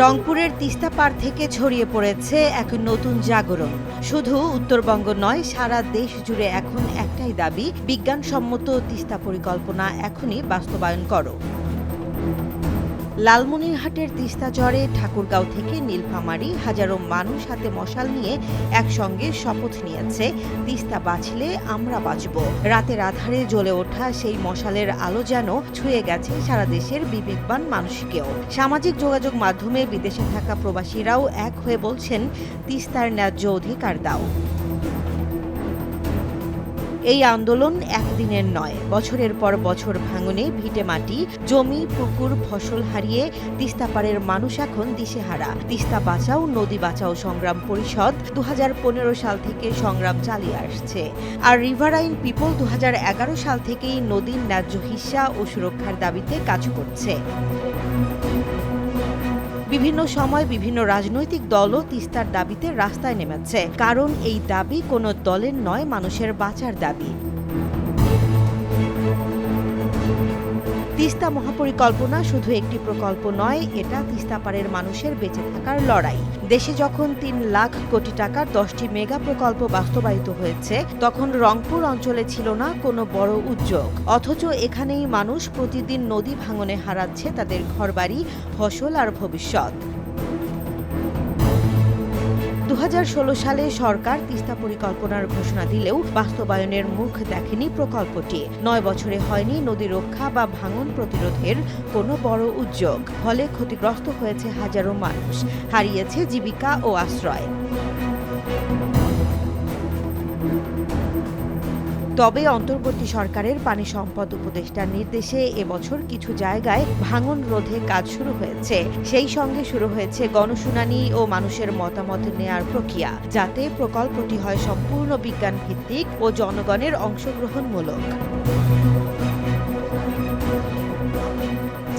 রংপুরের তিস্তা পার থেকে ছড়িয়ে পড়েছে এক নতুন জাগরণ। শুধু উত্তরবঙ্গ নয়, সারা দেশ জুড়ে এখন একটাই দাবি, বিজ্ঞানসম্মত তিস্তা পরিকল্পনা এখনই বাস্তবায়ন করো। লালমনিরহাটের তিস্তা চরে ঠাকুরগাঁও থেকে নীলফামারী হাজারো মানুষ হাতে মশাল নিয়ে একসঙ্গে শপথ নিয়েছে, তিস্তা বাঁচলে আমরা বাঁচব। রাতের আধারে জ্বলে ওঠা সেই মশালের আলো যেন ছুঁয়ে গেছে সারা দেশের বিবেকবান মানুষকেও। সামাজিক যোগাযোগ মাধ্যমে বিদেশে থাকা প্রবাসীরাও এক হয়ে বলছেন, তিস্তার ন্যায্য অধিকার দাও। এই আন্দোলন একদিনের নয়। বছরের পর বছর ভাঙনে ভিটে মাটি, জমি, পুকুর, ফসল হারিয়ে তিস্তাপাড়ের মানুষ এখন দিশেহারা। তিস্তা বাঁচাও, নদী বাঁচাও সংগ্রাম পরিষদ দু হাজার পনেরো সাল থেকে সংগ্রাম চালিয়ে আসছে। আর রিভারাইন পিপল দু হাজার এগারো সাল থেকেই নদীর ন্যায্য হিস্সা ও সুরক্ষার দাবিতে কাজ করছে। বিভিন্ন সময় বিভিন্ন রাজনৈতিক দলও তিস্তার দাবিতে রাস্তায় নেমেছে। কারণ এই দাবি কোনো দলের নয়, মানুষের বাঁচার দাবি। তিস্তা মহাপরিকল্পনা শুধু একটি প্রকল্প নয়, এটা তিস্তা তিস্তাপাড়ের মানুষের বেঁচে থাকার লড়াই। দেশে যখন তিন লাখ কোটি টাকার দশটি মেগা প্রকল্প বাস্তবায়িত হয়েছে, তখন রংপুর অঞ্চলে ছিল না কোনো বড় উদ্যোগ। অথচ এখানেই মানুষ প্রতিদিন নদী ভাঙনে হারাচ্ছে তাদের ঘরবাড়ি, ফসল আর ভবিষ্যৎ। দু হাজার ষোলো সালে সরকার তিস্তা পরিকল্পনার ঘোষণা দিলেও বাস্তবায়নের মুখ দেখেনি প্রকল্পটি। নয় বছরে হয়নি নদী রক্ষা বা ভাঙন প্রতিরোধের কোনো বড় উদ্যোগ। ফলে ক্ষতিগ্রস্ত হয়েছে হাজারো মানুষ, হারিয়েছে জীবিকা ও আশ্রয়। তবে অন্তর্বর্তী সরকারের পানি সম্পদ উপদেষ্টার নির্দেশে এবছর কিছু জায়গায় ভাঙন রোধে কাজ শুরু হয়েছে। সেই সঙ্গে শুরু হয়েছে গণশুনানি ও মানুষের মতামত নেয়ার প্রক্রিয়া, যাতে প্রকল্পটি হয় সম্পূর্ণ বিজ্ঞান ভিত্তিক ও জনগণের অংশগ্রহণমূলক।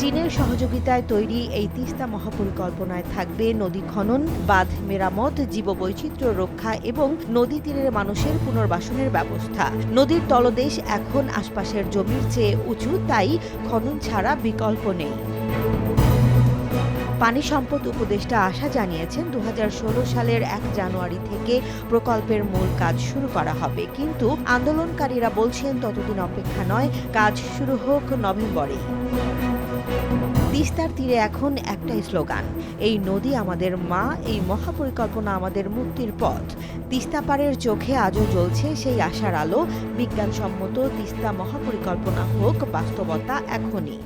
চীনের সহযোগিতায় তৈরি এই তিস্তা মহাপরিকল্পনায় থাকবে নদী খনন, বাঁধ মেরামত, জীববৈচিত্র্য রক্ষা এবং নদী তীরের মানুষের পুনর্বাসনের ব্যবস্থা। নদীর তলদেশ এখন আশপাশের জমির চেয়ে উঁচু, তাই খনন ছাড়া বিকল্প নেই। পানি সম্পদ উপদেষ্টা আশা জানিয়েছেন দু হাজার ষোলো সালের এক জানুয়ারি থেকে প্রকল্পের মূল কাজ শুরু করা হবে। কিন্তু আন্দোলনকারীরা বলছেন, ততদিন অপেক্ষা নয়, কাজ শুরু হোক নভেম্বরেই। তিস্তার তীরে এখন একটাই স্লোগান, এই নদী আমাদের মা, এই মহাপরিকল্পনা আমাদের মুক্তির পথ। তিস্তা পাড়ের চোখে আজও জ্বলছে সেই আশার আলো। বিজ্ঞানসম্মত তিস্তা মহাপরিকল্পনা হোক, বাস্তবতা এখনই।